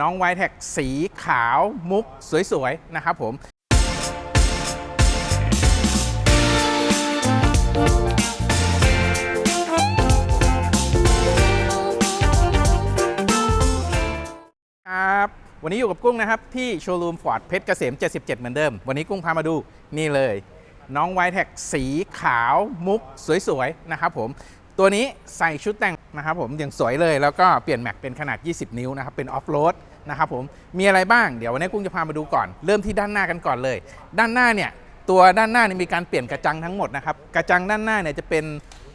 น้องไวแท็กสีขาวมุกสวยๆ นะครับผมครับวันนี้อยู่กับกุ้งนะครับ ที่โชว์รูมฟอร์ดเพชรเกษม 77 เหมือนเดิม วันนี้กุ้งพามาดูนี่เลย น้องไวแท็กสีขาวมุกสวยๆ นะครับผม ตัวนี้ใส่ชุดแต่งนะครับผมอย่างสวยเลยแล้วก็เปลี่ยนแม็กเป็นขนาด 20 นิ้วนะครับเป็นออฟโรดนะครับผมมีอะไรบ้างเดี๋ยววันนี้กุ้งจะพามาดูก่อน เริ่มที่ด้านหน้ากันก่อนเลย ด้านหน้าเนี่ยตัวด้านหน้านี่มีการเปลี่ยนกระจังทั้งหมดนะครับกระจังด้านหน้าเนี่ยจะเป็น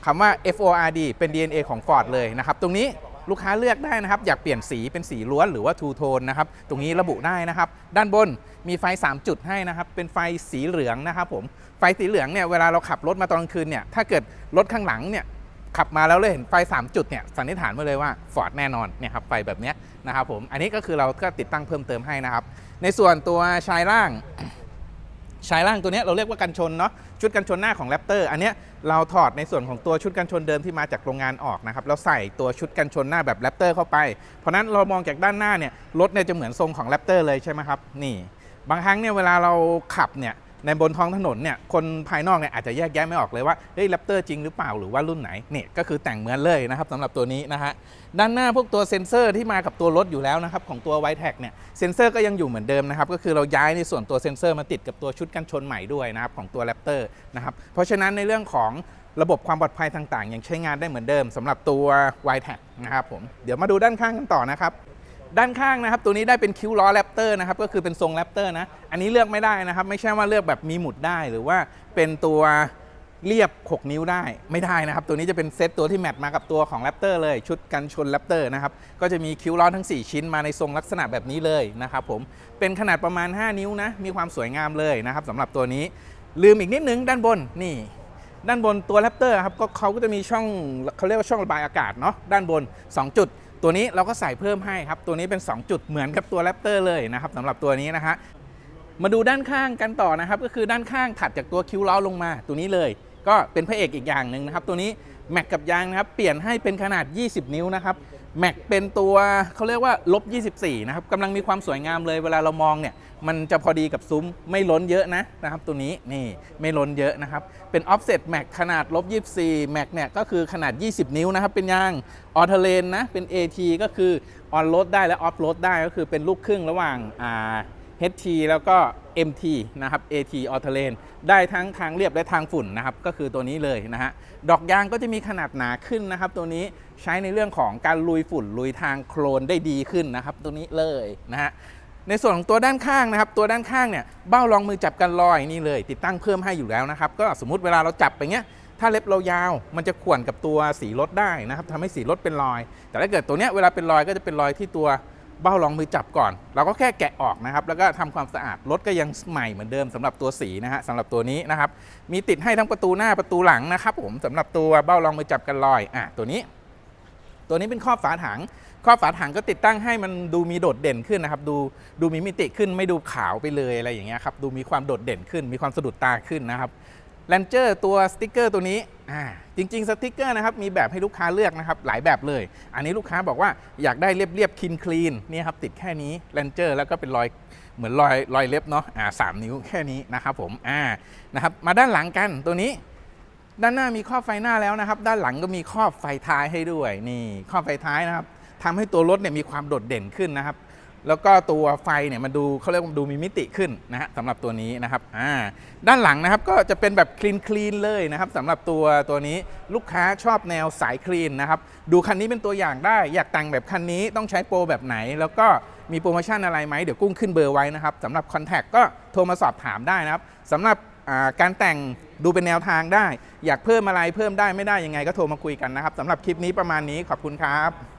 คำว่า FORD เป็น DNA ของ Ford เลยนะครับตรงนี้ลูกค้าเลือกได้นะครับ อยากเปลี่ยนสีเป็นสีล้วนหรือว่าทูโทนนะครับ ตรงนี้ระบุได้นะครับ ด้านบนมีไฟ 3 จุดให้นะครับ เป็นไฟสีเหลืองนะครับผม ไฟสีเหลืองเนี่ยเวลาเราขับรถมาตอนกลางคืนเนี่ย ถ้าเกิดรถข้างหลังเนี่ย ขับมาแล้วเลยเห็นไฟ 3 จุดเนี่ยสันนิษฐานไว้เลยว่า Ford แน่นอนเนี่ยครับไฟแบบนี้นะครับผมอันนี้ก็คือเราก็ติดตั้งเพิ่มเติมให้นะครับ ในส่วนตัวชายล่างชายล่างตัวนี้เราเรียกว่ากันชนเนาะชุดกันชนหน้าของแรปเตอร์อันนี้เราถอดในส่วนของตัวชุดกันชนเดิมที่มาจากโรงงานออกนะครับแล้วใส่ตัวชุดกันชนหน้าแบบแรปเตอร์เข้าไป เพราะนั้นเรามองจากด้านหน้าเนี่ยรถเนี่ยจะเหมือนทรงของแรปเตอร์เลยใช่ไหมครับนี่บางครั้งเนี่ยเวลาเราขับเนี่ย ในบนท้องถนนเนี่ยคนภายนอกเนี่ยอาจจะแยกแยะไม่ออกเลยว่าเฮ้ยแรปเตอร์จริงหรือเปล่าหรือว่ารุ่นไหนนี่ก็คือแต่งเหมือนเลยนะครับสำหรับตัวนี้นะฮะด้านหน้าพวกตัวเซ็นเซอร์ที่มากับตัวรถอยู่แล้วนะครับของตัวไวแท็กเนี่ยเซ็นเซอร์ก็ยังอยู่เหมือนเดิมนะครับก็คือเราย้ายในส่วนตัวเซ็นเซอร์มาติดกับตัวชุดกันชนใหม่ด้วยนะครับของตัวแรปเตอร์นะครับเพราะฉะนั้นในเรื่องของระบบความปลอดภัยต่างๆ ยังใช้งานได้เหมือนเดิมสำหรับตัว y t a g นะครับผมเดี๋ยวมาดูด้านข้างกันต่อนะครับ ด้านข้างนะครับ ตัวนี้ได้เป็นคิ้วล้อแรปเตอร์นะครับ ก็คือเป็นทรงแรปเตอร์นะ อันนี้เลือกไม่ได้นะครับ ไม่ใช่ว่าเลือกแบบมีหมุดได้หรือว่าเป็นตัวเรียบ 6 นิ้วได้ไม่ได้นะครับ ตัวนี้จะเป็นเซตตัวที่แมทมากับตัวของแรปเตอร์เลย ชุดกันชนแรปเตอร์นะครับ ก็จะมีคิ้วล้อทั้ง 4 ชิ้นมาในทรงลักษณะแบบนี้เลยนะครับผมเป็นขนาดประมาณ 5 นิ้วนะ มีความสวยงามเลยนะครับสำหรับตัวนี้ลืมอีกนิดนึงด้านบนนี่ด้านบนตัวแรปเตอร์ครับก็เขาก็จะมีช่องเขาเรียกว่าช่องระบายอากาศเนาะด้านบน 2 จุด ตัวนี้เราก็ใส่เพิ่มให้ครับ ตัวนี้เป็น 2 จุดเหมือนกับตัวแรปเตอร์เลยนะครับสำหรับตัวนี้นะฮะมาดูด้านข้างกันต่อนะครับ ก็คือด้านข้างถัดจากตัวคิ้วล้อลงมา ตัวนี้เลย ก็เป็นพระเอกอีกอย่างหนึ่งนะครับ ตัวนี้แม็กกับยางนะครับ เปลี่ยนให้เป็นขนาด 20 นิ้วนะครับ แม็กเป็นตัวเขาเรียกว่าลบ24 นะครับกำลังมีความสวยงามเลยเวลาเรามองเนี่ย มันจะพอดีกับซุ้มไม่ล้นเยอะนะนะครับ ตัวนี้นี่ไม่ล้นเยอะนะครับ เป็น offset max ขนาดลบ24 max เนี่ยก็คือขนาด 20 นิ้วนะครับ เป็นยางออเทเลนนะ เป็น AT ก็คือ on road ได้และ off road ได้ก็คือเป็นลูกครึ่งระหว่างอ่า HT แล้วก็ MT นะครับ AT a u t o l a n ได้ทั้งทางเรียบและทางฝุ่นนะครับ ก็คือตัวนี้เลยนะฮะ ดอกยางก็จะมีขนาดหนาขึ้นนะครับ ตัวนี้ใช้ในเรื่องของการลุยฝุ่นลุยทางโคลนได้ดีขึ้นนะครับ ตัวนี้เลยนะฮะในส่วนของตัวด้านข้างนะครับ ตัวด้านข้างเนี่ยเบ้ารองมือจับกันลอยนี่เลย ติดตั้งเพิ่มให้อยู่แล้วนะครับ ก็สมมุติเวลาเราจับไปเงี้ยถ้าเล็บเรายาว มันจะข่วนกับตัวสีรถได้นะครับทำให้สีรถเป็นรอย แต่ถ้าเกิดตัวเนี้ยเวลาเป็นรอยก็จะเป็นรอยที่ตัว เบ้ารองมือจับก่อน เราก็แค่แกะออกนะครับ แล้วก็ทำความสะอาดรถก็ยังใหม่เหมือนเดิมสำหรับตัวสีนะฮะสำหรับตัวนี้นะครับ มีติดให้ทั้งประตูหน้าประตูหลังนะครับ ผมสำหรับตัวเบ้ารองมือจับกันลอยอะตัวนี้ ตัวนี้เป็นครอบฝาถังครอบฝาถังก็ติดตั้งให้มันดูมีโดดเด่นขึ้นนะครับ ดูดูมีมิติขึ้นไม่ดูขาวไปเลยอะไรอย่างเงี้ยครับดูมีความโดดเด่นขึ้น มีความสะดุดตาขึ้นนะครับ แลนเจอร์ตัวสติกเกอร์ตัวนี้อ่าจริงๆสติกเกอร์นะครับมีแบบให้ลูกค้าเลือกนะครับหลายแบบเลย อันนี้ลูกค้าบอกว่าอยากได้เรียบๆคลีนคลีนนี่ครับติดแค่นี้แลนเจอร์แล้วก็เป็นรอยเหมือนรอยรอยเล็บเนาะอ่าสามนิ้วแค่นี้นะครับผมอ่านะครับมาด้านหลังกันตัวนี้ ด้านหน้ามีครอบไฟหน้าแล้วนะครับ ด้านหลังก็มีครอบไฟท้ายให้ด้วยนี่ครอบไฟท้ายนะครับทำให้ตัวรถเนี่ยมีความโดดเด่นขึ้นนะครับ แล้วก็ตัวไฟเนี่ยมันดูเขาเรียกว่าดูมีมิติขึ้นนะฮะสำหรับตัวนี้นะครับอ่าด้านหลังนะครับก็จะเป็นแบบคลีนคลีนเลยนะครับสำหรับตัวตัวนี้ลูกค้าชอบแนวสายคลีนนะครับดูคันนี้เป็นตัวอย่างได้ อยากแต่งแบบคันนี้ต้องใช้โปรแบบไหน แล้วก็มีโปรโมชั่นอะไรไหมเดี๋ยวกุ้งขึ้นเบอร์ไว้นะครับสำหรับคอนแทคก็โทรมาสอบถามได้นะครับสำหรับการแต่งดูเป็นแนวทางได้ อยากเพิ่มอะไรเพิ่มได้ไม่ได้ยังไงก็โทรมาคุยกันนะครับสำหรับคลิปนี้ประมาณนี้ขอบคุณครับ